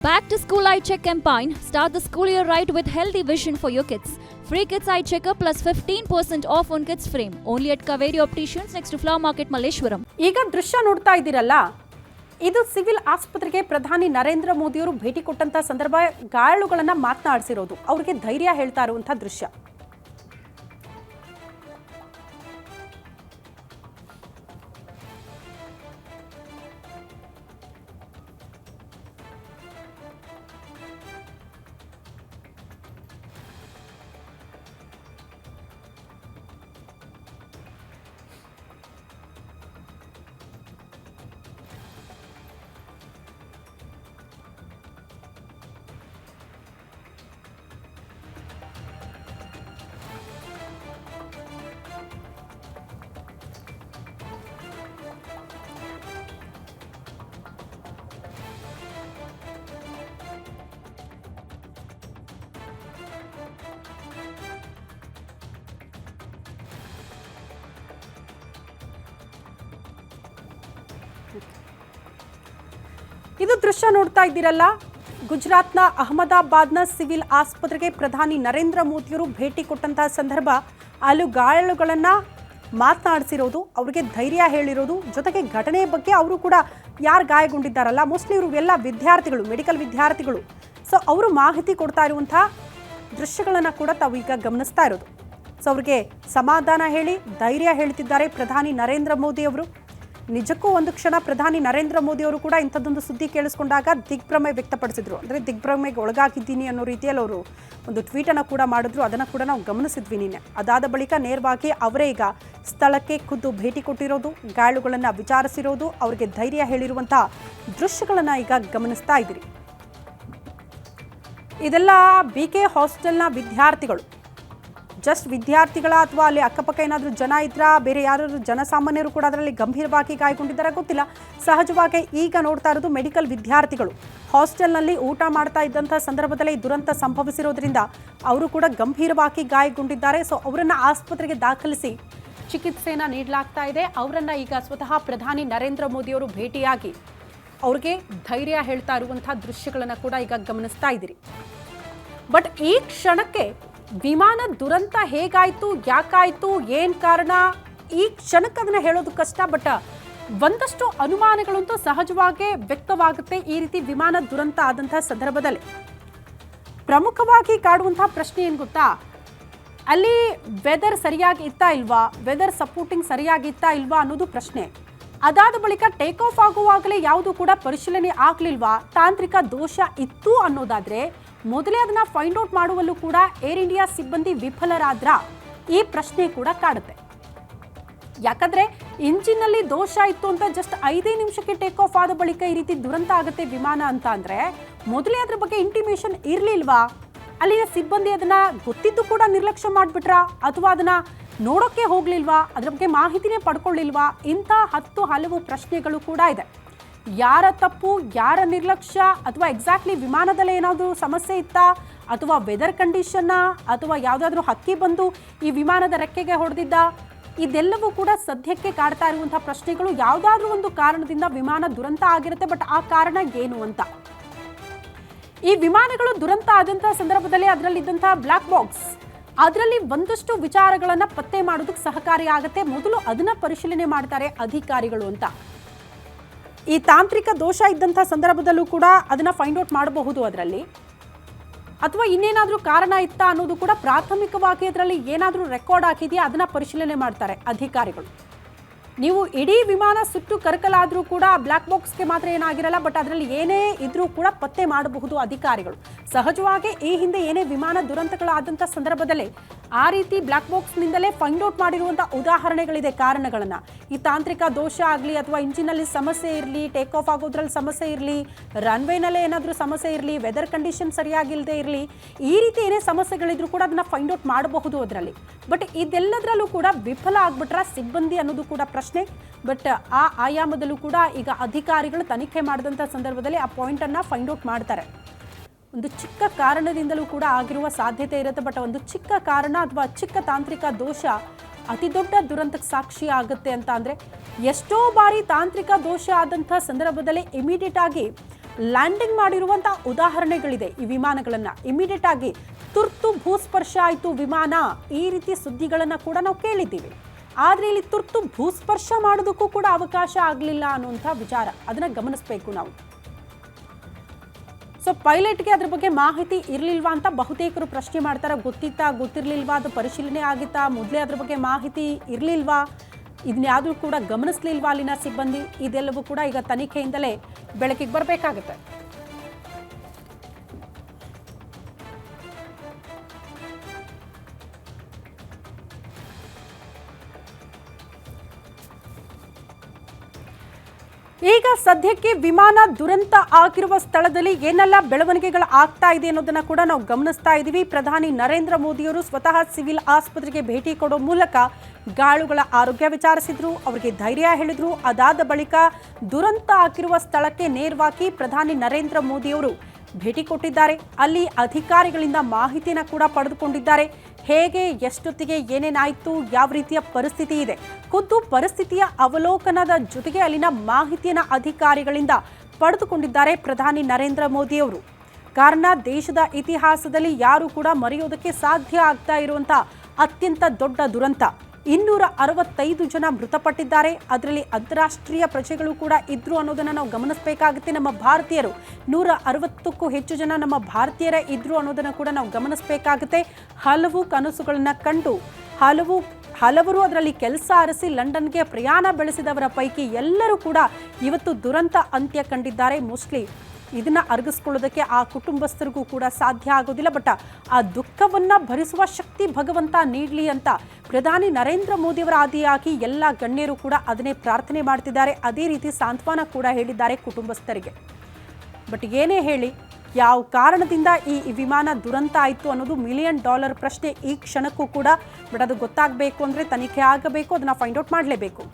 Back to School Eye Check campaign. Start the school year right with healthy vision for your kids. Free Kids Eye Checker plus 15% off on kids frame. Only at Kaveri Opticians next to Flower Market Malleshwaram. ಈಗ ದೃಶ್ಯ ನೋಡ್ತಾ ಇದ್ದೀರಲ್ಲ ಇದು civil ಆಸ್ಪತ್ರೆಗೆ ಪ್ರಧಾನಿ ನರೇಂದ್ರ ಮೋದಿಯವರು ಭೇಟಿ ಕೊಟ್ಟಂತ ಸಂದರ್ಭ ಗಾಯಾಳುಗಳನ್ನ ಮಾತನಾಡಿಸಿರೋದು ಅವ್ರಿಗೆ ಧೈರ್ಯ ಹೇಳ್ತಾ ಇರುವಂತಹ ದೃಶ್ಯ ಇದು ದೃಶ್ಯ ನೋಡ್ತಾ ಇದ್ದೀರಲ್ಲ? ಗುಜರಾತ್ನ ಅಹಮದಾಬಾದ್ನ ಸಿವಿಲ್ ಆಸ್ಪತ್ರೆಗೆ ಪ್ರಧಾನಿ ನರೇಂದ್ರ ಮೋದಿಯವರು ಭೇಟಿ ಕೊಟ್ಟಂತಹ ಸಂದರ್ಭ ಅಲ್ಲಿ ಗಾಯಾಳುಗಳನ್ನ ಮಾತನಾಡಿಸಿರೋದು, ಅವರಿಗೆ ಧೈರ್ಯ ಹೇಳಿರೋದು, ಜೊತೆಗೆ ಘಟನೆ ಬಗ್ಗೆ ಅವರು ಕೂಡ ಯಾರು ಗಾಯಗೊಂಡಿದ್ದಾರಲ್ಲ? ಮೋಸ್ಟ್ಲಿ ಇವರು ಎಲ್ಲ ವಿದ್ಯಾರ್ಥಿಗಳು ಮೆಡಿಕಲ್ ವಿದ್ಯಾರ್ಥಿಗಳು. ಸೊ ಅವರು ಮಾಹಿತಿ ಕೊಡ್ತಾ ಇರುವಂತಹ ದೃಶ್ಯಗಳನ್ನು ಕೂಡ ತಾವು ಈಗ ಗಮನಿಸ್ತಾ ಇರೋದು. ಸೊ ಅವ್ರಿಗೆ ಸಮಾಧಾನ ಹೇಳಿ, ಧೈರ್ಯ ಹೇಳ್ತಿದ್ದಾರೆ ಪ್ರಧಾನಿ ನರೇಂದ್ರ ಮೋದಿ ಅವರು ನಿಜಕ್ಕೂ ಒಂದು ಕ್ಷಣ ಪ್ರಧಾನಿ ನರೇಂದ್ರ ಮೋದಿ ಅವರು ಕೂಡ ಇಂಥದ್ದೊಂದು ಸುದ್ದಿ ಕೇಳಿಸ್ಕೊಂಡಾಗ ದಿಗ್ಭ್ರಮೆ ವ್ಯಕ್ತಪಡಿಸಿದ್ರು. ಅಂದರೆ ದಿಗ್ಭ್ರಮೆಗೆ ಒಳಗಾಗಿದ್ದೀನಿ ಅನ್ನೋ ರೀತಿಯಲ್ಲಿ ಅವರು ಒಂದು ಟ್ವೀಟನ್ನು ಕೂಡ ಮಾಡಿದ್ರು. ಅದನ್ನು ಕೂಡ ನಾವು ಗಮನಿಸಿದ್ವಿ ನಿನ್ನೆ. ಅದಾದ ಬಳಿಕ ನೇರವಾಗಿ ಅವರೇ ಈಗ ಸ್ಥಳಕ್ಕೆ ಖುದ್ದು ಭೇಟಿ ಕೊಟ್ಟಿರೋದು ಗಾಯಾಳುಗಳನ್ನು ವಿಚಾರಿಸಿರೋದು, ಅವರಿಗೆ ಧೈರ್ಯ ಹೇಳಿರುವಂತಹ ದೃಶ್ಯಗಳನ್ನು ಈಗ ಗಮನಿಸ್ತಾ ಇದ್ದೀರಿ. ಇದೆಲ್ಲ ಬಿ ಕೆ ಹಾಸ್ಟೆಲ್ನ ವಿದ್ಯಾರ್ಥಿಗಳು ಜಸ್ಟ್ ವಿದ್ಯಾರ್ಥಿಗಳ ಅಥವಾ ಅಲ್ಲಿ ಅಕ್ಕಪಕ್ಕ ಏನಾದರೂ ಜನ ಇದ್ರಾ, ಬೇರೆ ಯಾರು ಜನಸಾಮಾನ್ಯರು ಕೂಡ ಅದರಲ್ಲಿ ಗಂಭೀರವಾಗಿ ಗಾಯಗೊಂಡಿದ್ದಾರೆ ಗೊತ್ತಿಲ್ಲ. ಸಹಜವಾಗಿ ಈಗ ನೋಡ್ತಾ ಇರೋದು ಮೆಡಿಕಲ್ ವಿದ್ಯಾರ್ಥಿಗಳು. ಹಾಸ್ಟೆಲ್ನಲ್ಲಿ ಊಟ ಮಾಡ್ತಾ ಇದ್ದಂಥ ಸಂದರ್ಭದಲ್ಲಿ ದುರಂತ ಸಂಭವಿಸಿರೋದ್ರಿಂದ ಅವರು ಕೂಡ ಗಂಭೀರವಾಗಿ ಗಾಯಗೊಂಡಿದ್ದಾರೆ. ಸೊ, ಅವರನ್ನು ಆಸ್ಪತ್ರೆಗೆ ದಾಖಲಿಸಿ ಚಿಕಿತ್ಸೆಯನ್ನು ನೀಡಲಾಗ್ತಾ ಇದೆ. ಅವರನ್ನು ಈಗ ಸ್ವತಃ ಪ್ರಧಾನಿ ನರೇಂದ್ರ ಮೋದಿಯವರು ಭೇಟಿಯಾಗಿ ಅವ್ರಿಗೆ ಧೈರ್ಯ ಹೇಳ್ತಾ ಇರುವಂತಹ ದೃಶ್ಯಗಳನ್ನು ಕೂಡ ಈಗ ಗಮನಿಸ್ತಾ ಇದ್ದೀರಿ. ಬಟ್ ಈ ಕ್ಷಣಕ್ಕೆ ವಿಮಾನ ದುರಂತ ಹೇಗಾಯ್ತು, ಯಾಕಾಯ್ತು, ಏನ್ ಕಾರಣ? ಈ ಕ್ಷಣಕ್ಕೆ ಅದನ್ನ ಹೇಳೋದು ಕಷ್ಟ ಬಟ್ ಒಂದಷ್ಟು ಅನುಮಾನಗಳಂತೂ ಸಹಜವಾಗಿ ವ್ಯಕ್ತವಾಗುತ್ತೆ ಈ ರೀತಿ ವಿಮಾನ ದುರಂತ ಆದಂತಹ ಸಂದರ್ಭದಲ್ಲಿ. ಪ್ರಮುಖವಾಗಿ ಕಾಡುವಂತಹ ಪ್ರಶ್ನೆ ಏನು ಗೊತ್ತಾ? ಅಲ್ಲಿ ವೆದರ್ ಸರಿಯಾಗಿ ಇತ್ತಾ ಇಲ್ವಾ? ವೆದರ್ ಸಪೋರ್ಟಿಂಗ್ ಸರಿಯಾಗಿ ಇತ್ತಾ ಇಲ್ವಾ ಅನ್ನೋದು ಪ್ರಶ್ನೆ. ಅದಾದ ಬಳಿಕ ಟೇಕ್ ಆಫ್ ಆಗುವಾಗಲೇ ಯಾವುದು ಕೂಡ ಪರಿಶೀಲನೆ ಆಗಲಿಲ್ವಾ? ತಾಂತ್ರಿಕ ದೋಷ ಇತ್ತು ಅನ್ನೋದಾದ್ರೆ ಮೊದಲೇ ಅದನ್ನ ಫೈಂಡ್ ಔಟ್ ಮಾಡುವಲ್ಲೂ ಕೂಡ ಏರ್ ಇಂಡಿಯಾ ಸಿಬ್ಬಂದಿ ವಿಫಲರಾದ್ರ ಈ ಪ್ರಶ್ನೆ ಕೂಡ ಕಾಡುತ್ತೆ. ಯಾಕಂದ್ರೆ ಇಂಜಿನ್ ಅಲ್ಲಿ ದೋಷ ಇತ್ತು ಅಂತ ಜಸ್ಟ್ ಐದೇ ನಿಮಿಷಕ್ಕೆ ಟೇಕ್ ಆಫ್ ಆದ ಬಳಿಕ ಈ ರೀತಿ ದುರಂತ ಆಗುತ್ತೆ ವಿಮಾನ ಅಂತ ಅಂದ್ರೆ ಮೊದಲೇ ಅದ್ರ ಬಗ್ಗೆ ಇಂಟಿಮೇಷನ್ ಇರ್ಲಿಲ್ವಾ? ಅಲ್ಲಿನ ಸಿಬ್ಬಂದಿ ಅದನ್ನ ಗೊತ್ತಿದ್ದು ಕೂಡ ನಿರ್ಲಕ್ಷ್ಯ ಮಾಡ್ಬಿಟ್ರ? ಅಥವಾ ಅದನ್ನ ನೋಡೋಕೆ ಹೋಗ್ಲಿಲ್ವಾ? ಅದ್ರ ಬಗ್ಗೆ ಮಾಹಿತಿನೇ ಪಡ್ಕೊಳ್ಳಿಲ್ವಾ? ಇಂಥ ಹತ್ತು ಹಲವು ಪ್ರಶ್ನೆಗಳು ಕೂಡ ಇದೆ. ಯಾರ ತಪ್ಪು, ಯಾರ ನಿರ್ಲಕ್ಷ್ಯ ಅಥವಾ ಎಕ್ಸಾಕ್ಟ್ಲಿ ವಿಮಾನದಲ್ಲಿ ಏನಾದರೂ ಸಮಸ್ಯೆ ಇತ್ತಾ? ಅಥವಾ ವೆದರ್ ಕಂಡೀಷನ್ನ ಅಥವಾ ಯಾವುದಾದ್ರೂ ಹಕ್ಕಿ ಬಂದು ಈ ವಿಮಾನದ ರೆಕ್ಕೆಗೆ ಹೊಡೆದಿದ್ದ? ಇದೆಲ್ಲವೂ ಕೂಡ ಸದ್ಯಕ್ಕೆ ಕಾಡ್ತಾ ಇರುವಂತಹ ಪ್ರಶ್ನೆಗಳು. ಯಾವುದಾದ್ರೂ ಒಂದು ಕಾರಣದಿಂದ ವಿಮಾನ ದುರಂತ ಆಗಿರುತ್ತೆ ಬಟ್ ಆ ಕಾರಣ ಏನು ಅಂತ? ಈ ವಿಮಾನಗಳು ದುರಂತ ಆದಂತಹ ಸಂದರ್ಭದಲ್ಲಿ ಅದರಲ್ಲಿದ್ದಂತಹ ಬ್ಲಾಕ್ ಬಾಕ್ಸ್ ಅದರಲ್ಲಿ ಒಂದಷ್ಟು ವಿಚಾರಗಳನ್ನ ಪತ್ತೆ ಮಾಡೋದಕ್ಕೆ ಸಹಕಾರಿ ಆಗುತ್ತೆ. ಮೊದಲು ಅದನ್ನ ಪರಿಶೀಲನೆ ಮಾಡ್ತಾರೆ ಅಧಿಕಾರಿಗಳು ಅಂತ. ಈ ತಾಂತ್ರಿಕ ದೋಷ ಇದ್ದಂಥ ಸಂದರ್ಭದಲ್ಲೂ ಕೂಡ ಅದನ್ನ ಫೈಂಡ್ ಔಟ್ ಮಾಡಬಹುದು ಅದರಲ್ಲಿ. ಅಥವಾ ಇನ್ನೇನಾದರೂ ಕಾರಣ ಇತ್ತಾ ಅನ್ನೋದು ಕೂಡ ಪ್ರಾಥಮಿಕವಾಗಿ ಅದರಲ್ಲಿ ಏನಾದರೂ ರೆಕಾರ್ಡ್ ಹಾಕಿದೆಯಾ ಅದನ್ನ ಪರಿಶೀಲನೆ ಮಾಡ್ತಾರೆ ಅಧಿಕಾರಿಗಳು. ನೀವು ಇಡೀ ವಿಮಾನ ಸುಟ್ಟು ಕರಕಲಾದರೂ ಕೂಡ ಬ್ಲ್ಯಾಕ್ ಬಾಕ್ಸ್ಗೆ ಮಾತ್ರ ಏನಾಗಿರಲ್ಲ ಬಟ್ ಅದರಲ್ಲಿ ಏನೇ ಇದ್ರೂ ಕೂಡ ಪತ್ತೆ ಮಾಡಬಹುದು ಅಧಿಕಾರಿಗಳು. ಸಹಜವಾಗಿ ಈ ಹಿಂದೆ ಏನೇ ವಿಮಾನ ದುರಂತಗಳಾದಂಥ ಸಂದರ್ಭದಲ್ಲಿ ಆ ರೀತಿ ಬ್ಲ್ಯಾಕ್ ಬಾಕ್ಸ್ನಿಂದಲೇ ಫೈಂಡ್ ಔಟ್ ಮಾಡಿರುವಂಥ ಉದಾಹರಣೆಗಳಿದೆ, ಕಾರಣಗಳನ್ನು. ಈ ತಾಂತ್ರಿಕ ದೋಷ ಆಗಲಿ ಅಥವಾ ಇಂಜಿನಲ್ಲಿ ಸಮಸ್ಯೆ ಇರಲಿ ಟೇಕ್ ಆಫ್ ಆಗೋದ್ರಲ್ಲಿ ಸಮಸ್ಯೆ ಇರಲಿ ರನ್ವೇನಲ್ಲೇ ಏನಾದರೂ ಸಮಸ್ಯೆ ಇರಲಿ ವೆದರ್ ಕಂಡೀಷನ್ ಸರಿಯಾಗಿಲ್ಲದೆ ಇರಲಿ, ಈ ರೀತಿ ಏನೇ ಸಮಸ್ಯೆಗಳಿದ್ರು ಕೂಡ ಅದನ್ನ ಫೈಂಡ್ ಔಟ್ ಮಾಡಬಹುದು ಅದರಲ್ಲಿ. ಬಟ್ ಇದೆಲ್ಲದರಲ್ಲೂ ಕೂಡ ವಿಫಲ ಆಗ್ಬಿಟ್ರ ಸಿಬ್ಬಂದಿ ಅನ್ನೋದು ಕೂಡ ಪ್ರಶ್ನೆ. ಬಟ್ ಆ ಆಯಾಮದಲ್ಲೂ ಕೂಡ ಈಗ ಅಧಿಕಾರಿಗಳು ತನಿಖೆ ಮಾಡಿದಂಥ ಸಂದರ್ಭದಲ್ಲಿ ಆ ಪಾಯಿಂಟನ್ನು ಫೈಂಡ್ ಔಟ್ ಮಾಡ್ತಾರೆ. ಒಂದು ಚಿಕ್ಕ ಕಾರಣದಿಂದಲೂ ಕೂಡ ಆಗಿರುವ ಸಾಧ್ಯತೆ ಇರುತ್ತೆ. ಬಟ್ ಒಂದು ಚಿಕ್ಕ ಕಾರಣ ಅಥವಾ ಚಿಕ್ಕ ತಾಂತ್ರಿಕ ದೋಷ ಅತಿ ದೊಡ್ಡ ದುರಂತಕ್ಕೆ ಸಾಕ್ಷಿ ಆಗುತ್ತೆ ಅಂತ ಅಂದರೆ ಎಷ್ಟೋ ಬಾರಿ ತಾಂತ್ರಿಕ ದೋಷ ಆದಂಥ ಸಂದರ್ಭದಲ್ಲಿ ಇಮಿಡಿಯೇಟ್ ಆಗಿ ಲ್ಯಾಂಡಿಂಗ್ ಮಾಡಿರುವಂಥ ಉದಾಹರಣೆಗಳಿದೆ ಈ ವಿಮಾನಗಳನ್ನು. ಇಮಿಡಿಯೇಟ್ ಆಗಿ ತುರ್ತು ಭೂಸ್ಪರ್ಶ ಆಯಿತು ವಿಮಾನ ಈ ರೀತಿ ಸುದ್ದಿಗಳನ್ನು ಕೂಡ ನಾವು ಕೇಳಿದ್ದೀವಿ. ಆದರೆ ಇಲ್ಲಿ ತುರ್ತು ಭೂಸ್ಪರ್ಶ ಮಾಡೋದಕ್ಕೂ ಕೂಡ ಅವಕಾಶ ಆಗಲಿಲ್ಲ ಅನ್ನುವಂಥ ವಿಚಾರ. ಅದನ್ನು ಗಮನಿಸಬೇಕು ನಾವು. ಸೊ ಪೈಲಟ್ಗೆ ಅದ್ರ ಬಗ್ಗೆ ಮಾಹಿತಿ ಇರಲಿಲ್ವಾ ಅಂತ ಬಹುತೇಕರು ಪ್ರಶ್ನೆ ಮಾಡ್ತಾರೆ. ಗೊತ್ತಿತ್ತಾ, ಗೊತ್ತಿರಲಿಲ್ವಾ? ಅದು ಪರಿಶೀಲನೆ ಆಗಿತ್ತಾ? ಮೊದಲೇ ಅದ್ರ ಬಗ್ಗೆ ಮಾಹಿತಿ ಇರಲಿಲ್ವಾ? ಇದನ್ನಾದರೂ ಕೂಡ ಗಮನಿಸ್ಲಿಲ್ವಾ ಅಲ್ಲಿನ ಸಿಬ್ಬಂದಿ? ಇದೆಲ್ಲವೂ ಕೂಡ ಈಗ ತನಿಖೆಯಿಂದಲೇ ಬೆಳಕಿಗೆ ಬರಬೇಕಾಗುತ್ತೆ. ಈಗ ಸದ್ಯಕ್ಕೆ ವಿಮಾನ ದುರಂತ ಆಗಿರುವ ಸ್ಥಳದಲ್ಲಿ ಏನೆಲ್ಲ ಬೆಳವಣಿಗೆಗಳು ಆಗ್ತಾ ಇದೆ ಅನ್ನೋದನ್ನ ಕೂಡ ನಾವು ಗಮನಿಸ್ತಾ ಇದ್ದೀವಿ ಪ್ರಧಾನಿ ನರೇಂದ್ರ ಮೋದಿಯವರು ಸ್ವತಃ ಸಿವಿಲ್ ಆಸ್ಪತ್ರೆಗೆ ಭೇಟಿ ಕೊಡೋ ಮೂಲಕ ಗಾಳುಗಳ ಆರೋಗ್ಯ ವಿಚಾರಿಸಿದ್ರು, ಅವರಿಗೆ ಧೈರ್ಯ ಹೇಳಿದ್ರು. ಅದಾದ ಬಳಿಕ ದುರಂತ ಆಗಿರುವ ಸ್ಥಳಕ್ಕೆ ನೇರವಾಗಿ ಪ್ರಧಾನಿ ನರೇಂದ್ರ ಮೋದಿಯವರು ಭೇಟಿ ಕೊಟ್ಟಿದ್ದಾರೆ. ಅಲ್ಲಿ ಅಧಿಕಾರಿಗಳಿಂದ ಮಾಹಿತಿನ ಕೂಡ ಪಡೆದುಕೊಂಡಿದ್ದಾರೆ. ಹೇಗೆ, ಎಷ್ಟೊತ್ತಿಗೆ ಏನೇನಾಯಿತು ಯಾವ ರೀತಿಯ ಪರಿಸ್ಥಿತಿ ಇದೆ? ಖುದ್ದು ಪರಿಸ್ಥಿತಿಯ ಅವಲೋಕನದ ಜೊತೆಗೆ ಅಲ್ಲಿನ ಮಾಹಿತಿಯನ್ನ ಅಧಿಕಾರಿಗಳಿಂದ ಪಡೆದುಕೊಂಡಿದ್ದಾರೆ ಪ್ರಧಾನಿ ನರೇಂದ್ರ ಮೋದಿಯವರು. ಕಾರಣ, ದೇಶದ ಇತಿಹಾಸದಲ್ಲಿ ಯಾರು ಕೂಡ ಮರೆಯೋದಕ್ಕೆ ಸಾಧ್ಯ ಆಗ್ತಾ ಇರುವಂಥ ಅತ್ಯಂತ ದೊಡ್ಡ ದುರಂತ. ಇನ್ನೂರ ಅರವತ್ತೈದು ಜನ ಮೃತಪಟ್ಟಿದ್ದಾರೆ. ಅದರಲ್ಲಿ ಅಂತಾರಾಷ್ಟ್ರೀಯ ಪ್ರಜೆಗಳು ಕೂಡ ಇದ್ರು ಅನ್ನೋದನ್ನ ನಾವು ಗಮನಿಸಬೇಕಾಗುತ್ತೆ. ನಮ್ಮ ಭಾರತೀಯರು ನೂರ ಅರವತ್ತಕ್ಕೂ ಹೆಚ್ಚು ಜನ ನಮ್ಮ ಭಾರತೀಯರೇ ಇದ್ರು ಅನ್ನೋದನ್ನ ಕೂಡ ನಾವು ಗಮನಿಸಬೇಕಾಗುತ್ತೆ. ಹಲವು ಕನಸುಗಳನ್ನು ಕಂಡು, ಹಲವು ಹಲವರು ಅದರಲ್ಲಿ ಕೆಲಸ ಅರಸಿ ಲಂಡನ್ಗೆ ಪ್ರಯಾಣ ಬೆಳೆಸಿದವರ ಪೈಕಿ ಎಲ್ಲರೂ ಕೂಡ ಇವತ್ತು ದುರಂತ ಅಂತ್ಯ ಕಂಡಿದ್ದಾರೆ. ಮೋಸ್ಟ್ಲಿ ಇದನ್ನ ಅರಗಿಸ್ಕೊಳ್ಳೋದಕ್ಕೆ ಆ ಕುಟುಂಬಸ್ಥರಿಗೂ ಕೂಡ ಸಾಧ್ಯ ಆಗೋದಿಲ್ಲ. ಬಟ್ ಆ ದುಃಖವನ್ನ ಭರಿಸುವ ಶಕ್ತಿ ಭಗವಂತ ನೀಡಲಿ ಅಂತ ಪ್ರಧಾನಿ ನರೇಂದ್ರ ಮೋದಿಯವರ ಆದಿಯಾಗಿ ಎಲ್ಲ ಗಣ್ಯರು ಕೂಡ ಅದನ್ನೇ ಪ್ರಾರ್ಥನೆ ಮಾಡ್ತಿದ್ದಾರೆ. ಅದೇ ರೀತಿ ಸಾಂತ್ವನ ಕೂಡ ಹೇಳಿದ್ದಾರೆ ಕುಟುಂಬಸ್ಥರಿಗೆ. ಬಟ್ ಏನೇ ಹೇಳಿ ಯಾವ ಕಾರಣದಿಂದ ಈ ವಿಮಾನ ದುರಂತ ಆಯಿತು ಅನ್ನೋದು ಮಿಲಿಯನ್ ಡಾಲರ್ ಪ್ರಶ್ನೆ ಈ ಕ್ಷಣಕ್ಕೂ ಕೂಡ, ಬಟ್ ಅದು ಗೊತ್ತಾಗಬೇಕು ಅಂದರೆ ತನಿಖೆ ಆಗಬೇಕು, ಅದನ್ನು ಫೈಂಡ್ ಔಟ್ ಮಾಡಲೇಬೇಕು.